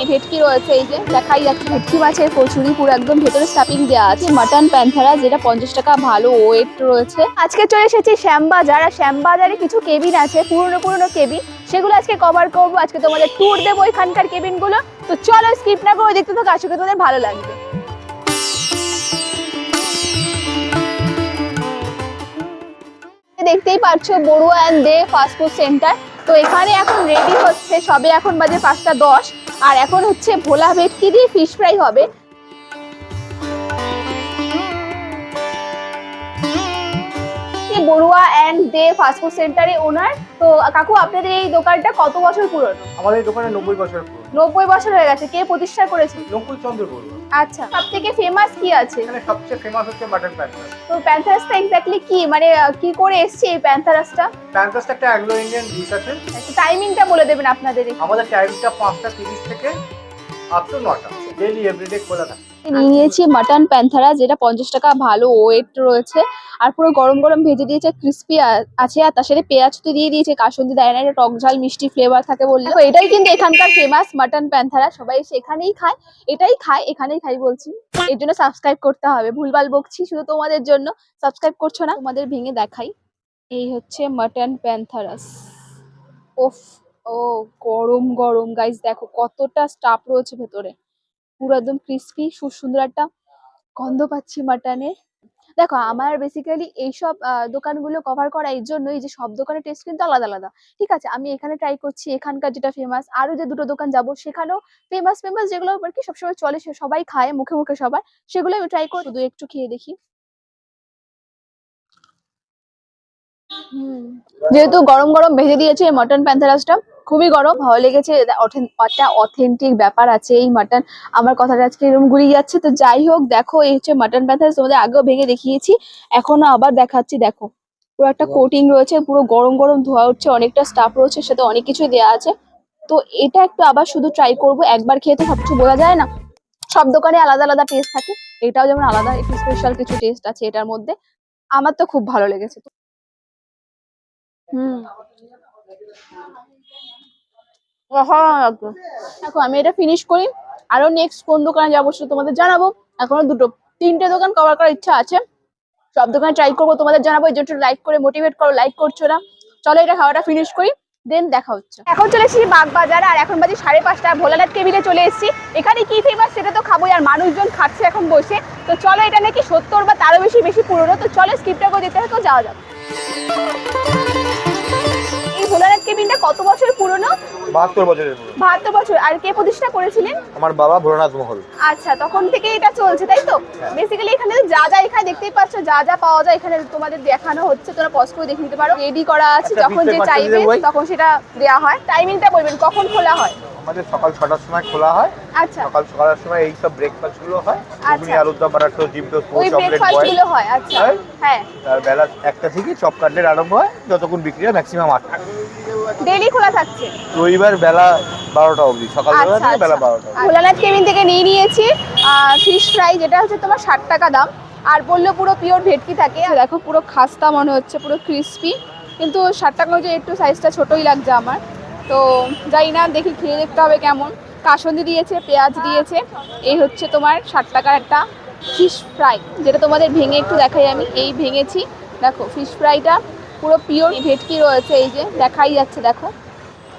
এই ভেটকি রয়েছে, এই যে দেখাই যাচ্ছে, ভেটকি মাছের কচুরি পুরো একদম ভেতরে স্টাফিং দেওয়া আছে মাটন প্যান্থারা যেটা পঞ্চাশ টাকা, ভালো ওয়েট রয়েছে। আজকে চলে এসেছি শ্যামবাজার, আর শ্যামবাজারে কিছু কেবিন আছে, পুরনো পুরনো কেবিন সেগুলো আজকে কভার করব। আজকে তোমাদের ট্যুর দেবো এখানকার কেবিনগুলো তো চলো স্কিপ না করে দেখতে থাকো, আশা করি তোমাদের ভালো লাগবে। দেখতেই পাচ্ছ, Barua and the fast food centre তো এখানে এখন রেডি হচ্ছে সবে এখন বাজে পাঁচটা দশ। আর এখন হচ্ছে ভোলা ভেটকি দিয়ে ফিশ ফ্রাই হবে। Barua and the fast fast food সেন্টারে ওনার তো কাকু আপনাদের এই দোকানটা কত বছর পুরনো? আমাদের এই দোকানে নব্বই বছর পুরো নব্বই বছর হয়ে গেছে। কে প্রতিষ্ঠা করেছে নকুল চন্দ্র বড়ুয়া আচ্ছা সব থেকে ফেমাস কি আছে? এখানে সবচেয়ে ফেমাস হচ্ছে মাটন প্যান্টাস তো প্যান্থারাসটা এক্স্যাক্টলি কি? মানে কি করে এসছে এই প্যান্থারাসটা প্যান্টাসটা একটা অ্যাংলো ইন্ডিয়ান ডিশ আছে। টাইমিংটা বলে দেবেন আপনাদের। আমাদের টাইমটা পাঁচটা তিরিশ থেকে আপ টু নটা। নিয়ে নিয়েছি মাটন প্যান্থারা যেটা পঞ্চাশ টাকা, ভালো ওয়েট রয়েছে। আর পুরো গরম গরম ভেজে দিয়েছে ক্রিস্পি আছে। আর তার সাথে পেঁয়াজ তো দিয়ে দিয়েছে, কাসন্দি দেয় না এটা টক ঝাল, মিষ্টি ফ্লেভার থাকে বললে। এটাই কিন্তু এখানকার ফেমাস মাটন প্যান্থারা সবাই সেখানেই খায়, এটাই খায়, এখানেই খাই বলছি। এর জন্য সাবস্ক্রাইব করতে হবে। ভুলভাল বকছি, শুধু তোমাদের জন্য সাবস্ক্রাইব করছ না, তোমাদের ভেঙে দেখাই। এই হচ্ছে মাটন প্যান্থারাস ওফ ও, গরম গরম। গাইস দেখো কতটা স্টাফ রয়েছে ভেতরে। পুরো একদম ক্রিস্পি সুন্দর একটা গন্ধ পাচ্ছি মাটনের দেখো, আমার বেসিক্যালি এইসব দোকানগুলো কভার করা এই জন্যই যে সব দোকানের টেস্ট কিন্তু আলাদা আলাদা। ঠিক আছে, আমি এখানে ট্রাই করছি, এখানকার যেটা ফেমাস আরও যে দুটো দোকান যাব, সেখানেও ফেমাস ফেমাস যেগুলো আর কি সবসময় চলে, সে সবাই খায়, মুখে মুখে সবার সেগুলো আমি ট্রাই করি শুধু একটু খেয়ে দেখি। যেহেতু গরম গরম ভেজে দিয়েছে মটন প্যান্থারাসটা খুবই গরম ভালো লেগেছে একটা অথেন্টিক ব্যাপার আছে এই মাটন আমার কথাটা আজকে এরকম গুলিয়ে যাচ্ছে তো যাই হোক দেখো এই হচ্ছে মাটন প্যান্থারাস তোমাদের আগেও ভেঙে দেখিয়েছি এখনও আবার দেখাচ্ছি দেখো। পুরো একটা কোটিং রয়েছে পুরো গরম গরম ধোয়া উঠছে অনেকটা স্টাফ রয়েছে সাথে অনেক কিছু দেওয়া আছে। তো এটা একটু আবার শুধু ট্রাই করব একবার খেয়ে তো সবকিছু বোঝা যায় না। সব দোকানে আলাদা আলাদা টেস্ট থাকে এটাও যেমন আলাদা একটু স্পেশাল কিছু টেস্ট আছে এটার মধ্যে। আমার তো খুব ভালো লেগেছে হুম। দেখো, আমি এটা ফিনিশ করি। আরও নেক্সট কোন দোকানে যাব সেটা তোমাদের জানাব। এখনও দুটো, তিনটে দোকান কভার করার ইচ্ছা আছে। সব দোকানে ট্রাই করব, তোমাদের জানাব। এই জন্য লাইক করে মোটিভেট করো লাইক করছ না। চলো এটা খাওয়াটা ফিনিশ করি দেন দেখা হচ্ছে। এখন চলে এসেছি বাগবাজার, আর এখন বাজে সাড়ে পাঁচটা। ভোলানাথ কেবিলে চলে এসেছি। এখানে কি ফেমাস সেটা তো খাবোই, আর মানুষজন খাচ্ছে এখন বসে। তো চলো এটা নাকি সত্তর বা তারও বেশি বেশি পুরনো। তো চলো স্কিপটা করে দিতে হবে তো যাওয়া এই ভোলানাথ কেবিনটা কত বছর পুরনো? বাহাত্তর বছরের বাহাত্তর বছর। আর কে প্রতিষ্ঠা করেছিলেন? আমার বাবা ভোলানাথ মহল। আচ্ছা তখন থেকে এটা চলছে তাই তো। বেসিক্যালি এখানে যা যা এখানে দেখতেই পাচ্ছ যা যা পাওয়া যায় এখানে তোমাদের দেখানো হচ্ছে। তোমরা পজ করে দেখে নিতে পারো। রেডি করা আছে যখন যে চাইবে তখন সেটা দেওয়া হয়। টাইমিংটা বলবেন কখন খোলা হয়? আমাদের সকাল ছটার সময় খোলা হয়। আচ্ছা। সকাল সকালের সময় এই সব ব্রেকফাস্টগুলো হয় ঘুগনি আচ্ছা। আলুর দম বাটার জিম টোস্ট ওই চকলেট বয়গুলো হয় আচ্ছা। হ্যাঁ? আর বেলা একটা থেকে চপ কাটলেট আরম্ভ হয় যতক্ষণ বিক্রি হয় ম্যাক্সিমাম আটটা। ডেলি খোলা থাকছে? রবিবার বেলা বারোটা অবধি সকালবেলা আচ্ছা থেকে বেলা আচ্ছা। বারোটা। ভোলানাথ কেবিন থেকে নিয়ে নিয়েছি। ফিশ ফ্রাই যেটা হচ্ছে তোমার ষাট টাকা দাম। আর বলল পুরো পিওর ভেটকি থাকে। দেখো পুরো খাস্তা মনে হচ্ছে পুরো ক্রিস্পি কিন্তু ষাট টাকা হচ্ছে একটু সাইজটা ছোটই লাগছে আমার। তো যাই না, দেখি খেয়ে দেখতে হবে কেমন। কাসন্দি দিয়েছে, পেঁয়াজ দিয়েছে। এই হচ্ছে তোমার ষাট টাকার একটা ফিশ ফ্রাই যেটা তোমাদের ভেঙে একটু দেখাই আমি। এই ভেঙেছি, দেখো ফিশ ফ্রাইটা পুরো পিওর ভেটকি রয়েছে, এই যে দেখাই যাচ্ছে, দেখো।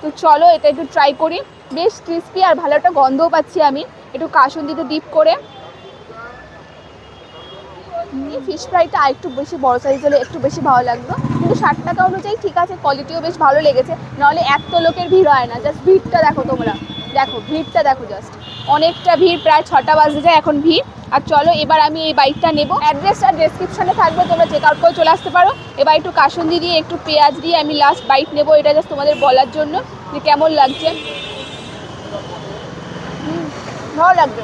তো চলো এটা একটু ট্রাই করি। বেশ ক্রিস্পি আর ভালো একটা গন্ধও পাচ্ছি আমি। একটু কাসুন্দিতে ডিপ করে। ফিশ ফ্রাইটা আর একটু বেশি বড় সাইজ হলে একটু বেশি ভালো লাগতো। কিন্তু ষাট টাকা অনুযায়ী ঠিক আছে কোয়ালিটিও বেশ ভালো লেগেছে। নাহলে এত লোকের ভিড় হয় না। জাস্ট ভিড়টা দেখো তোমরা। দেখো, ভিড়টা দেখো জাস্ট অনেকটা ভিড়, প্রায় ছটা বাজে যায় এখন ভিড়। আর চলো, এবার আমি এই বাইকটা নেব। অ্যাড্রেসটা ডেসক্রিপশনে থাকবে, তোমরা চেক আউট করে চলে আসতে পারো। এবার একটু কাসুন্দি দিয়ে, একটু পেঁয়াজ দিয়ে আমি লাস্ট বাইক নেব। এটা জাস্ট তোমাদের বলার জন্য যে কেমন লাগছে। ভালো লাগবে।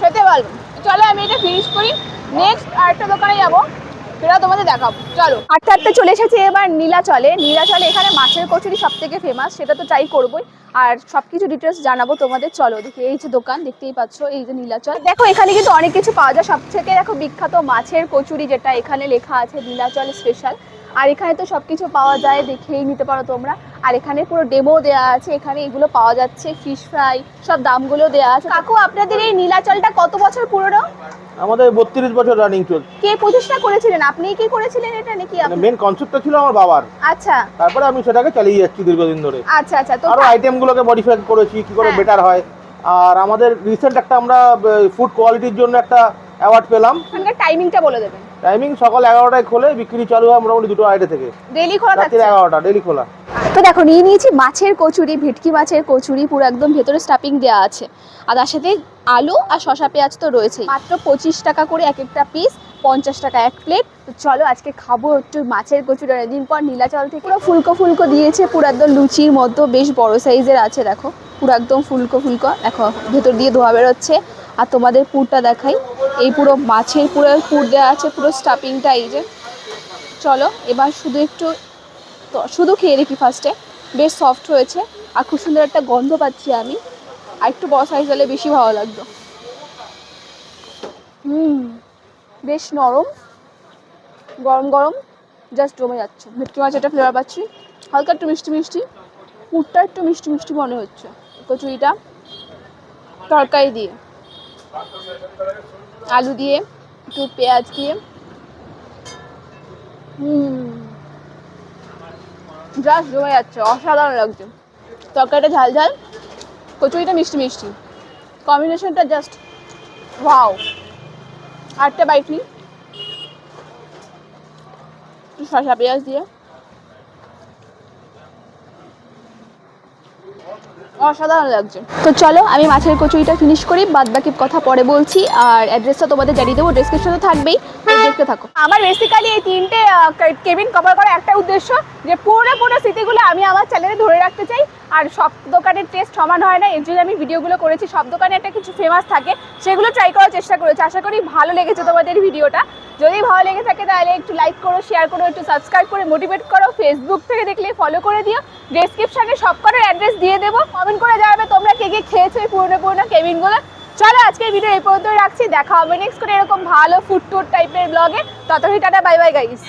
খেতে ভালো। চলো আমি এটা ফিনিশ করি। নেক্সট আরেকটা দোকানে যাব, সেটা তোমাদের দেখাবো। চলো। আটটা আটটা চলে এসেছে এবার নীলাচলে। নীলাচলে এখানে মাছের কচুরি সব থেকে ফেমাস সেটা তো ট্রাই করবোই। আর সবকিছু ডিটেলস জানাব তোমাদের। চলো, দেখি এই যে দোকান, দেখতেই পাচ্ছ, এই যে নীলাচল। দেখো, এখানে কিন্তু অনেক কিছু পাওয়া যায়। সব থেকে দেখো বিখ্যাত মাছের কচুরি যেটা এখানে লেখা আছে, নীলাচল স্পেশাল আর এখানে তো সবকিছু পাওয়া যায়, দেখেই নিতে পারো তোমরা। আর এখানে পুরো ডেমো দেওয়া আছে এখানে এগুলো পাওয়া যাচ্ছে ফিশ ফ্রাই সব দামগুলো দেওয়া আছে। কাকু আপনাদের এই নীলাচলটা কত বছর পুরনো? আমাদের বত্রিশ বছর রানিং চলছে কে প্রতিষ্ঠা করেছিলেন? আপনিই কি করেছিলেন এটা নাকি মানে আপনি- মেন কনসেপ্টটা ছিল আমার বাবার। আচ্ছা। তারপরে আমি সেটাকে চালিয়ে যাচ্ছি দীর্ঘদিন ধরে। আচ্ছা আচ্ছা তো আরও আইটেমগুলোকে মডিফাই করেছি কি করে হ্যাঁ। বেটার হয়। আর আমাদের রিসেন্ট একটা আমরা ফুড কোয়ালিটির জন্য একটা অ্যাওয়ার্ড পেলাম। এখানকার টাইমিংটা বলে দেবেন। টাইমিং সকাল এগারোটায় খোলে বিক্রি চালু হয় মোটামুটি দুটো আড়াইটে থেকে। ডেলি খোলা রাত্রি এগারোটা ডেলি খোলা। তো দেখো, নিয়ে নিয়েছি মাছের কচুরি, ভেটকি মাছের কচুরি, পুরো একদম ভেতরে স্টাফিং দেওয়া আছে। আর তার সাথে আলু আর শশা পেঁয়াজ তো রয়েছে মাত্র পঁচিশ টাকা করে এক একটা পিস পঞ্চাশ টাকা এক প্লেট তো চলো, আজকে খাব একটু মাছের কচুরি। অনেকদিন পর নীলাচল থেকে পুরো ফুলকো ফুলকো দিয়েছে, পুরো একদম লুচির মতো, বেশ বড় সাইজের আছে, দেখো। পুরো একদম ফুলকো ফুলকো, দেখো, ভেতর দিয়ে ধোয়া বেরোচ্ছে। আর তোমাদের পুরটা দেখাই। এই পুরো মাছের পুরো পুর দেওয়া আছে, পুরো স্টাফিংটা এই যে। চলো, এবার শুধু একটু তো শুধু খেয়ে দেখি ফার্স্টে বেশ সফট হয়েছে। আর খুব সুন্দর একটা গন্ধ পাচ্ছি আমি। আর একটু বড় সাইজ বেশি ভালো লাগতো। হুম, বেশ নরম। গরম গরম। জাস্ট জমে যাচ্ছে। ভেটকি মাছ একটা ফ্লেভার পাচ্ছি। হালকা একটু মিষ্টি মিষ্টি। পুরটা একটু মিষ্টি মিষ্টি মনে হচ্ছে। কচুরিটা তরকারি দিয়ে। আলু দিয়ে, একটু পেঁয়াজ দিয়ে। হুম। জাস্ট জমে যাচ্ছে, অসাধারণ লাগছে। তরকারিটা ঝাল ঝাল, কচুরিটা মিষ্টি মিষ্টি। কম্বিনেশনটা জাস্ট ওয়াও আটটা বাইট নিই। শসা পেঁয়াজ দিয়ে। অসাধারণ লাগছে। তো চলো, আমি মাছের কচুরিটা ফিনিশ করি বাদ বাকি কথা পরে বলছি, আর অ্যাড্রেসটা তোমাদের জানিয়ে দেবো ডেসক্রিপশনে থাকবেই। দেখতে থাকো। আমার বেসিক্যালি এই তিনটে কেবিন কভার করার একটা উদ্দেশ্য যে পুরো পুরো স্মৃতিগুলো আমি আমার চ্যানেলে ধরে রাখতে চাই। আর সব দোকানের টেস্ট সমান হয় না, এর জন্য আমি ভিডিওগুলো করেছি। সব দোকানে একটা কিছু ফেমাস থাকে, সেগুলো ট্রাই করার চেষ্টা করেছি। আশা করি ভালো লেগেছে তোমাদের ভিডিওটা। যদি ভালো লেগে থাকে তাহলে একটু লাইক করো শেয়ার করো, একটু সাবস্ক্রাইব করে মোটিভেট করো। ফেসবুক থেকে দেখলে ফলো করে দিও। ডেসক্রিপশনে সব কটার অ্যাড্রেস দিয়ে দেবো। কমেন্ট করে জানাবে তোমরা কে কে খেয়েছো পুরনো পুরনো কেবিনগুলো চলো আজকে ভিডিও এই পর্যন্ত রাখছি। দেখা হবে নেক্সট করে এরকম ভালো ফুড টুর টাইপের ব্লগে ততক্ষণ টাটা বাই বাই গাইস